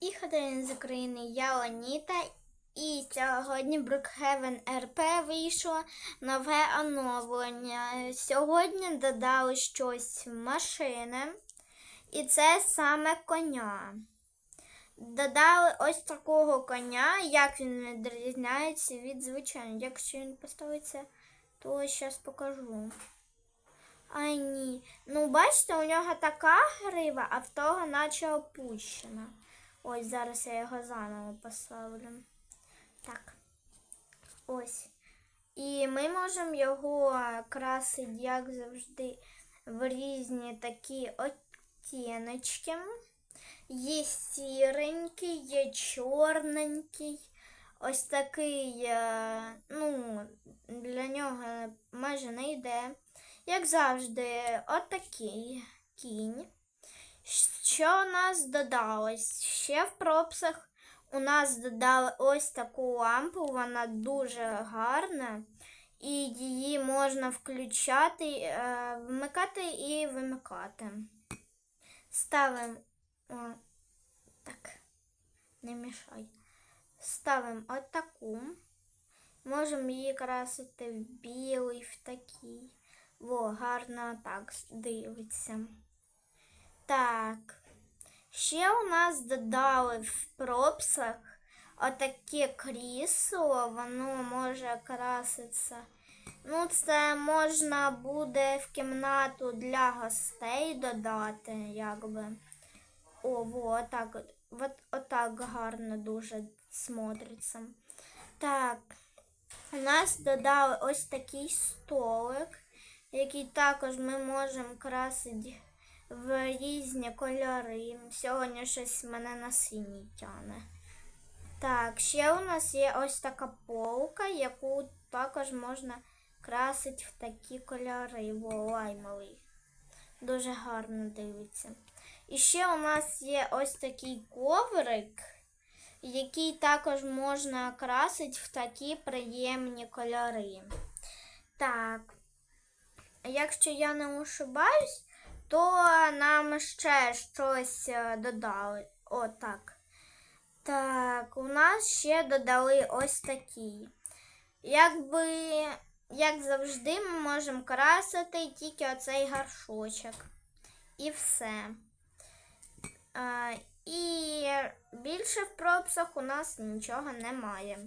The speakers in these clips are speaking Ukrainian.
І хазяїн з України я Оніта. І сьогодні Brookhaven RP вийшло нове оновлення. Сьогодні додали щось машини. І це саме коня. Додали ось такого коня, як він відрізняється від звичайного. Якщо він поставиться, то зараз покажу. Ай ні. Ну, бачите, у нього така грива, а в того наче опущена. Ось зараз я його заново поставлю. Так. Ось. І ми можемо його красити, як завжди, в різні такі оттіночки. Є сіренький, є чорненький. Ось такий, е, ну, для нього майже не йде. Як завжди, отакий кінь. Що у нас додалось? Ще в пропсах у нас додали ось таку лампу, вона дуже гарна, і її можна включати, е, вмикати і вимикати. Ставимо так, не мішай. Ставимо отаку. Можемо її красити в білий, в такий. Во, гарно так дивиться. Так. Ще у нас додали в пропсах отаке крісло, воно може краситися. Ну, це можна буде в кімнату для гостей додати, якби. О, во, отак, от, от, отак гарно дуже смотриться. Так, у нас додали ось такий столик який також ми можемо красити в різні кольори. Сьогодні щось мене на синій тяне. Так, ще у нас є ось така полка, яку також можна красити в такі кольори. Во, лаймовий. Дуже гарно дивиться. І ще у нас є ось такий коврик, який також можна красити в такі приємні кольори. Так. Якщо я не ошибаюсь, то нам ще щось е, додали. О, так. Так, у нас ще додали ось такі. Якби, як завжди, ми можемо красити тільки оцей гаршочок. І все. А, і більше в пропсах у нас нічого немає.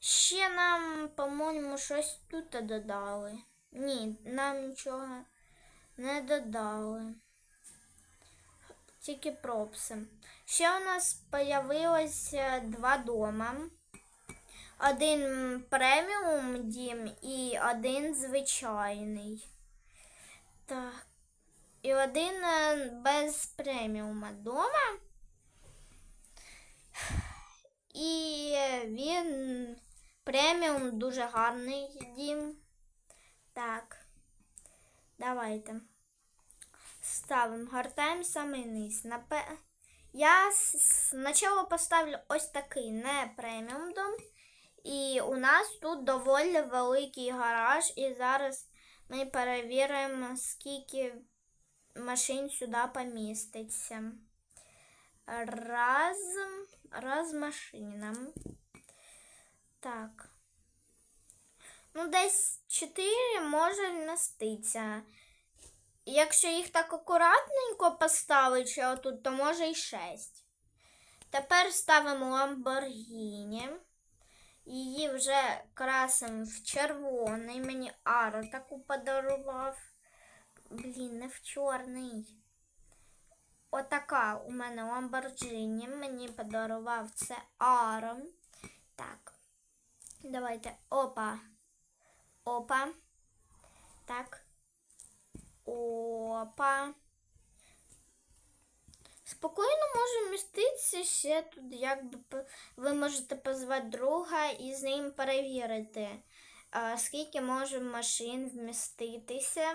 Ще нам, по-моєму, щось тут додали. Ні, нам нічого не додали. Тільки пропси. Ще у нас з'явилося два дома. Один преміум дім і один звичайний. Так. І один е, без преміума дома. І він преміум дуже гарний дім. Так. Давайте. Ставимо, гортаємо самий низ. Я спочатку поставлю ось такий не преміум дом. І у нас тут доволі великий гараж. І зараз ми перевіримо, скільки машин сюди поміститься. Раз, раз машина. Так. Ну, десь 4 може вміститися. Якщо їх так акуратненько поставити, отут, то може і 6. Тепер ставимо Ламборгіні. Її вже красимо в червоний. Мені Аро таку подарував. Блін, не в чорний. Отака у мене Ламборджині. Мені подарував це Аро. Так. Давайте. Опа. Опа. Так. Опа. Спокійно може вміститися ще тут, якби ви можете позвати друга і з ним перевірити, скільки може машин вміститися.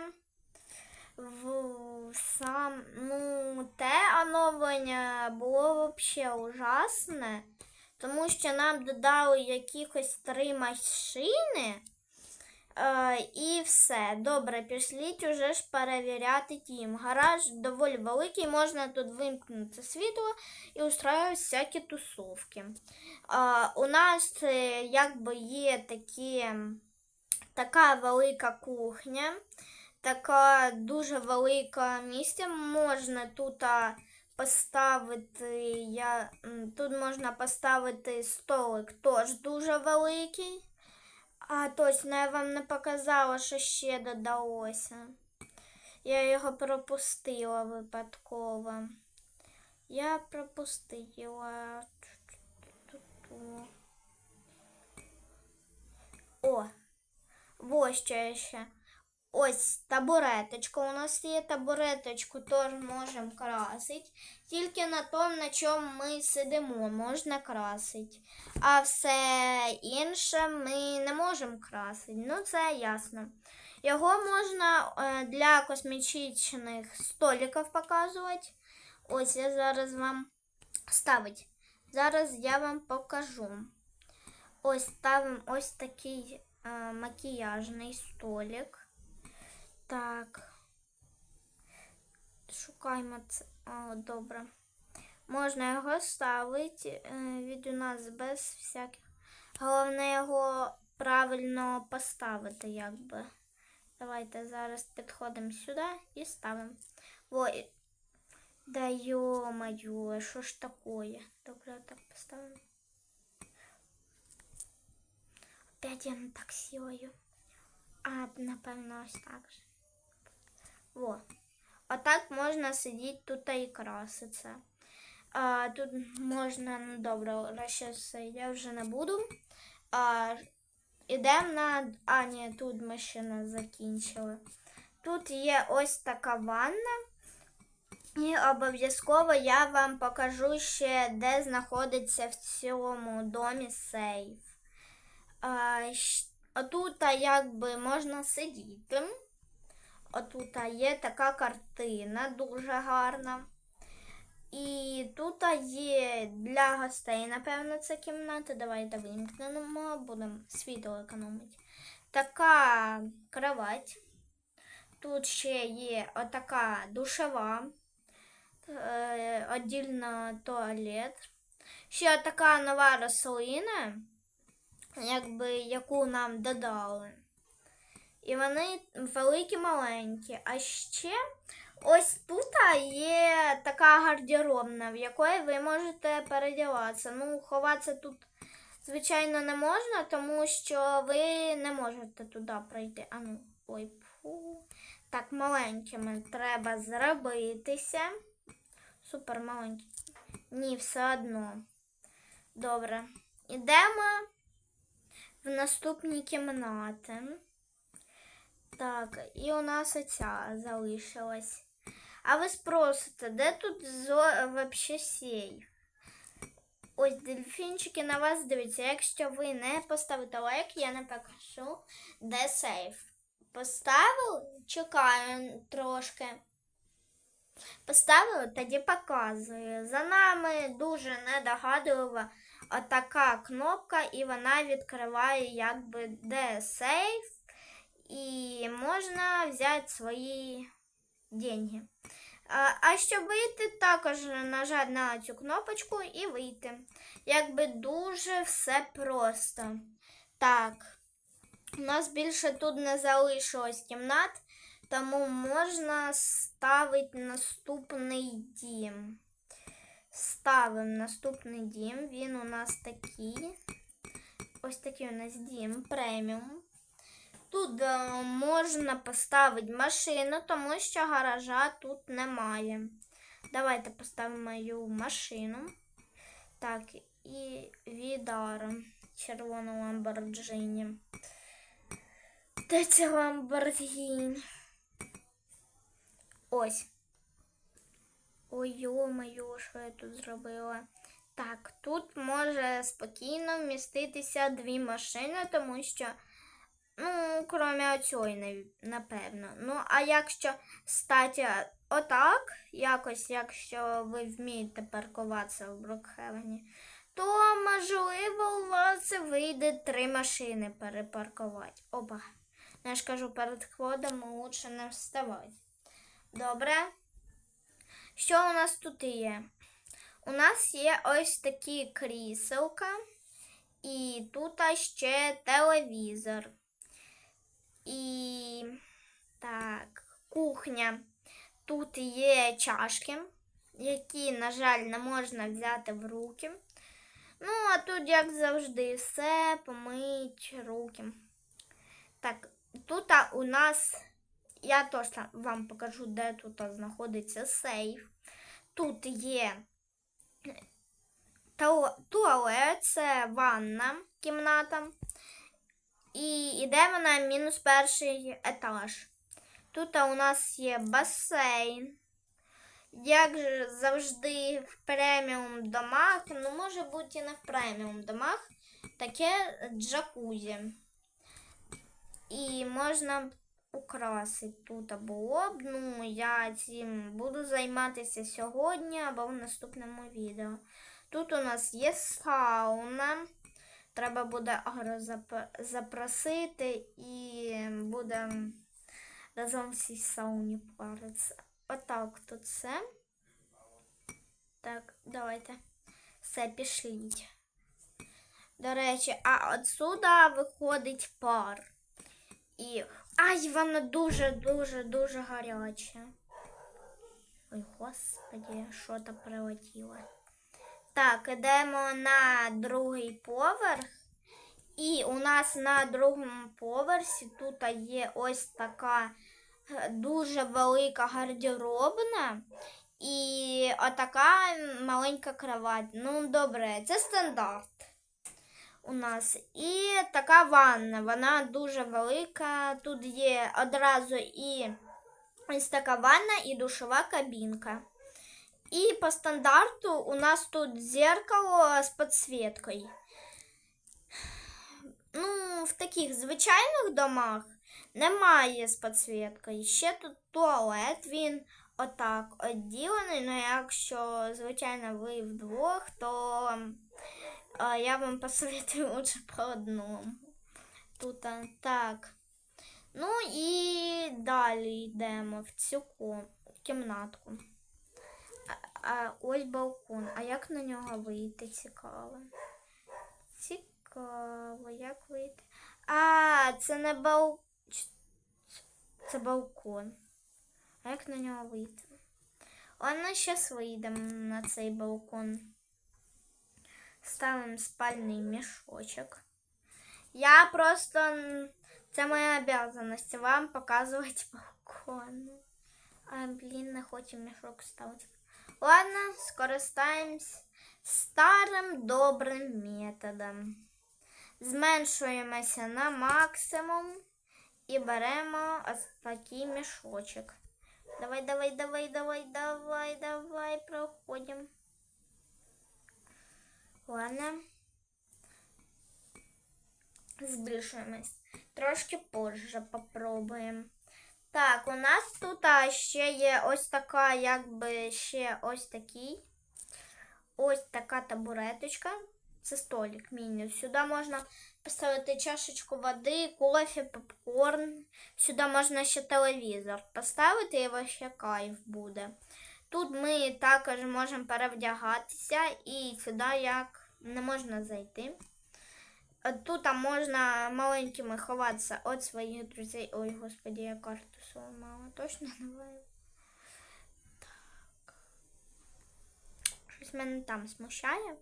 В сам, ну, те оновлення було взагалі ужасне, тому що нам додали якихось три машини Е, і все. Добре, пішліть уже ж перевіряти тім. Гараж доволі великий, можна тут вимкнути світло і устраювати всякі тусовки. Е, у нас е, якби є такі, така велика кухня, така дуже велика місце. Можна тут поставити, я, тут можна поставити столик, теж дуже великий. А, точно, я вам не показала, що ще додалося. Я його пропустила випадково. Я пропустила. О, ось що я ще. Ось табуреточка. У нас є табуреточку, теж можемо красити. Тільки на тому, на чому ми сидимо, можна красити. А все інше ми не можемо красити. Ну, це ясно. Його можна е, для космічних столиків показувати. Ось я зараз вам ставить. Зараз я вам покажу. Ось ставимо ось такий е, макіяжний столик. Так. Шукаємо це. О, добре. Можна його ставити е, від у нас без всяких. Головне його правильно поставити, якби. Давайте зараз підходимо сюди і ставимо. Ой. Да ё-моё, що ж такое? Добре, так поставимо. Опять я не так сілою. А, напевно, ось так же. Во. Отак можна сидіти тут і краситися. А, тут можна, ну добре, краще я вже не буду. А, ідемо на. А, ні, тут ми ще не закінчили. Тут є ось така ванна. І обов'язково я вам покажу ще, де знаходиться в цьому домі сейф. А, Отут якби можна сидіти. Отут а, є така картина, дуже гарна. І тут є для гостей, напевно, це кімната. Давайте вимкнемо, будемо світло економити. Така кровать. Тут ще є отака душова, е, туалет. Ще така нова рослина, якби, яку нам додали. І вони великі маленькі. А ще ось тут є така гардеробна, в якої ви можете передіватися. Ну, ховатися тут, звичайно, не можна, тому що ви не можете туди пройти. А ну, ой, фу. Так, маленькими треба зробитися. Супер маленькі. Ні, все одно. Добре. Ідемо в наступні кімнати. Так, і у нас оця залишилась. А ви спросите, де тут вообще сейф? Ось дельфінчики на вас дивляться. Якщо ви не поставите лайк, я не покажу, де сейф. Поставили? Чекаю трошки. Поставили, тоді показую. За нами дуже недогадлива отака кнопка, і вона відкриває якби де сейф. І можна взяти свої деньги. А, щоб вийти, також нажати на цю кнопочку і вийти. Якби дуже все просто. Так, у нас більше тут не залишилось кімнат, тому можна ставити наступний дім. Ставимо наступний дім. Він у нас такий. Ось такий у нас дім преміум. Тут е, можна поставити машину, тому що гаража тут немає. Давайте поставимо мою машину. Так, і Відара. Червону Ламборджині. Де це Ламборджині? Ось. Ой, йо-моє, що я тут зробила? Так, тут може спокійно вміститися дві машини, тому що. Ну, крім оцьої, напевно. Ну, а якщо стати отак, якось, якщо ви вмієте паркуватися в Брукхевені, то можливо у вас вийде три машини перепаркувати. Опа. Я ж кажу, перед входом лучше не вставати. Добре. Що у нас тут є? У нас є ось такі кріселка, і тут ще телевізор. І так, кухня. Тут є чашки, які, на жаль, не можна взяти в руки. Ну, а тут, як завжди, все помить руки. Так, тут у нас, я теж вам покажу, де тут знаходиться сейф. Тут є туалет, це ванна кімната. І йдемо на мінус перший етаж. Тут у нас є басейн. Як завжди в преміум домах, ну може бути і не в преміум домах, таке джакузі. І можна украсити тут було б. Ну, я цим буду займатися сьогодні або в наступному відео. Тут у нас є сауна. Треба буде агро запросити і буде разом всі сауні паритися. Отак тут все. Так, давайте. Все, пішліть. До речі, а отсюда виходить пар. І. Ай, вона дуже-дуже дуже гаряча. Ой, господи, що то прилетіло. Так, ідемо на другий поверх. І у нас на другому поверсі тут є ось така е, дуже велика гардеробна і отака маленька кровать. Ну, добре, це стандарт у нас. І така ванна. Вона дуже велика. Тут є одразу і ось така ванна, і душова кабінка. І по стандарту у нас тут зеркало з підсвіткою. Ну, в таких звичайних домах немає з підсвіткою. Ще тут туалет, він отак відділений. Ну, якщо, звичайно, ви вдвох, то а, я вам посоветую лучше по одному. Тут а, так. Ну і далі йдемо в цю кімнатку. А, ось балкон. А як на нього вийти цікаво? Цікаво, як вийти? А, це не бал... Це балкон. А як на нього вийти? Ладно, зараз вийдемо на цей балкон. Ставимо спальний мішочок. Я просто. Це моя обязанность вам показувати балкон. А, блін, не хочу мішок ставити. Ладно, скористаємось старим добрим методом. Зменшуємося на максимум і беремо ось такий мішочок. Давай, давай, давай, давай, давай, давай, проходимо. Ладно. Збільшуємось. Трошки позже попробуємо. Так, у нас тут ще є ось така, якби ще ось такий. Ось така табуреточка. Це столик міні. Сюди можна поставити чашечку води, кофе, попкорн. Сюди можна ще телевізор поставити і вообще кайф буде. Тут ми також можемо перевдягатися і сюди як не можна зайти. Тут можна маленькими ховатися від своїх друзей. Ой, господи, я карту сломала. Точно вийду. Так. Щось мене там смущає.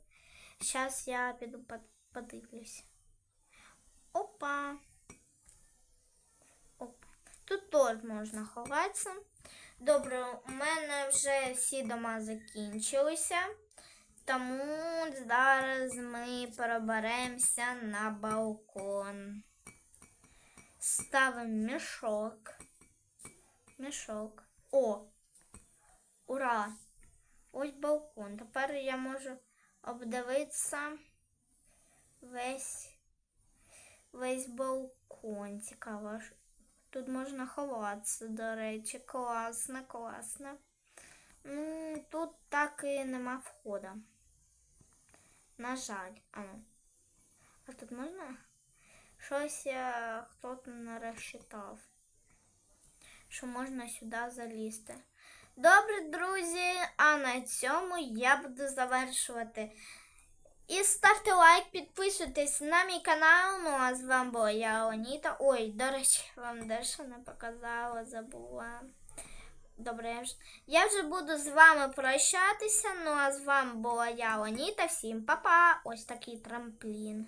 Зараз я піду под- подивлюсь. Опа. Опа. Тут теж можна ховатися. Добре, у мене вже всі дома закінчилися. Тому зараз ми переберемося на балкон. Ставимо мішок. Мішок. О! Ура! Ось балкон. Тепер я можу обдивитися весь, весь балкон. Цікаво. Тут можна ховатися, до речі. Класно, класно. Ну, тут так і нема входу. На жаль. А, ну. а тут можна Щось е, хтось не розчитав, що можна сюди залізти. Добре, друзі, а на цьому я буду завершувати. І ставте лайк, підписуйтесь на мій канал. Ну а з вами була я, Оніта. Ой, до речі, вам дещо не показала, забула. Добре, я вже, буду з вами прощатися. Ну а з вами була я, Оніта. Всім па-па! Ось такий трамплін.